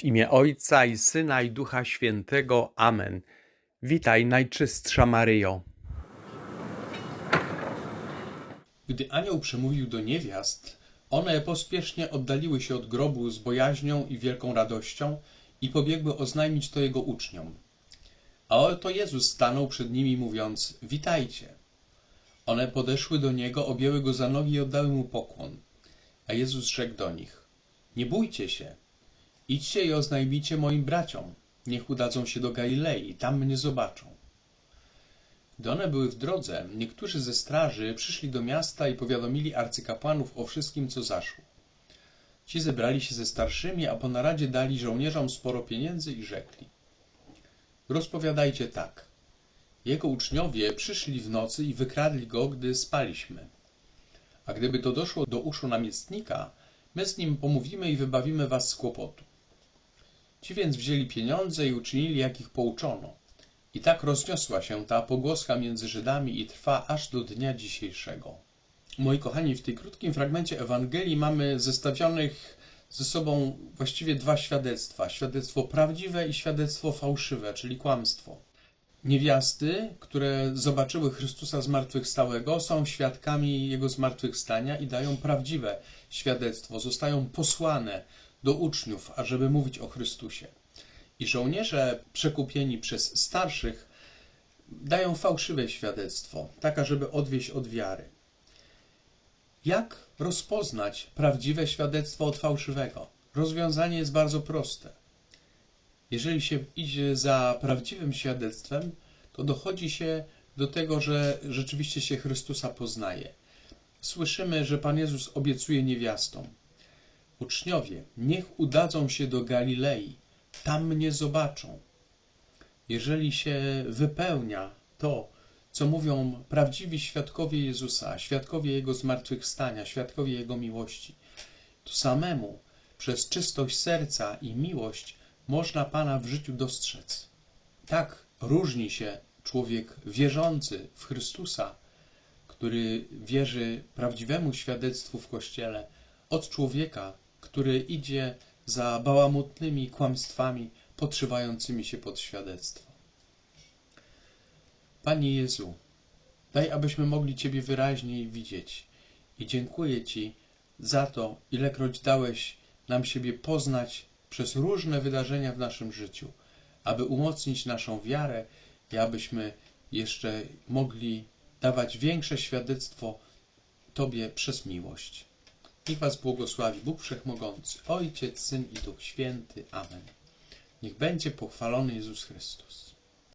W imię Ojca i Syna i Ducha Świętego. Amen. Witaj, Najczystsza Maryjo. Gdy anioł przemówił do niewiast, one pospiesznie oddaliły się od grobu z bojaźnią i wielką radością i pobiegły oznajmić to jego uczniom. A oto Jezus stanął przed nimi, mówiąc: Witajcie. One podeszły do niego, objęły go za nogi i oddały mu pokłon. A Jezus rzekł do nich: Nie bójcie się. Idźcie i oznajmijcie moim braciom. Niech udadzą się do Galilei, tam mnie zobaczą. Gdy one były w drodze, niektórzy ze straży przyszli do miasta i powiadomili arcykapłanów o wszystkim, co zaszło. Ci zebrali się ze starszymi, a po naradzie dali żołnierzom sporo pieniędzy i rzekli: Rozpowiadajcie tak. Jego uczniowie przyszli w nocy i wykradli go, gdy spaliśmy. A gdyby to doszło do uszu namiestnika, my z nim pomówimy i wybawimy was z kłopotu. Ci więc wzięli pieniądze i uczynili, jak ich pouczono. I tak rozniosła się ta pogłoska między Żydami i trwa aż do dnia dzisiejszego. Moi kochani, w tej krótkim fragmencie Ewangelii mamy zestawionych ze sobą właściwie dwa świadectwa. Świadectwo prawdziwe i świadectwo fałszywe, czyli kłamstwo. Niewiasty, które zobaczyły Chrystusa zmartwychwstałego, są świadkami Jego zmartwychwstania i dają prawdziwe świadectwo. Zostają posłane do uczniów, ażeby mówić o Chrystusie. I żołnierze przekupieni przez starszych dają fałszywe świadectwo, tak ażeby odwieść od wiary. Jak rozpoznać prawdziwe świadectwo od fałszywego? Rozwiązanie jest bardzo proste. Jeżeli się idzie za prawdziwym świadectwem, to dochodzi się do tego, że rzeczywiście się Chrystusa poznaje. Słyszymy, że Pan Jezus obiecuje niewiastom: Uczniowie, niech udadzą się do Galilei, tam mnie zobaczą. Jeżeli się wypełnia to, co mówią prawdziwi świadkowie Jezusa, świadkowie Jego zmartwychwstania, świadkowie Jego miłości, to samemu przez czystość serca i miłość można Pana w życiu dostrzec. Tak różni się człowiek wierzący w Chrystusa, który wierzy prawdziwemu świadectwu w Kościele, od człowieka, który idzie za bałamutnymi kłamstwami podszywającymi się pod świadectwo. Panie Jezu, daj, abyśmy mogli Ciebie wyraźniej widzieć i dziękuję Ci za to, ilekroć dałeś nam siebie poznać przez różne wydarzenia w naszym życiu, aby umocnić naszą wiarę i abyśmy jeszcze mogli dawać większe świadectwo Tobie przez miłość. Niech Was błogosławi Bóg Wszechmogący, Ojciec, Syn i Duch Święty. Amen. Niech będzie pochwalony Jezus Chrystus.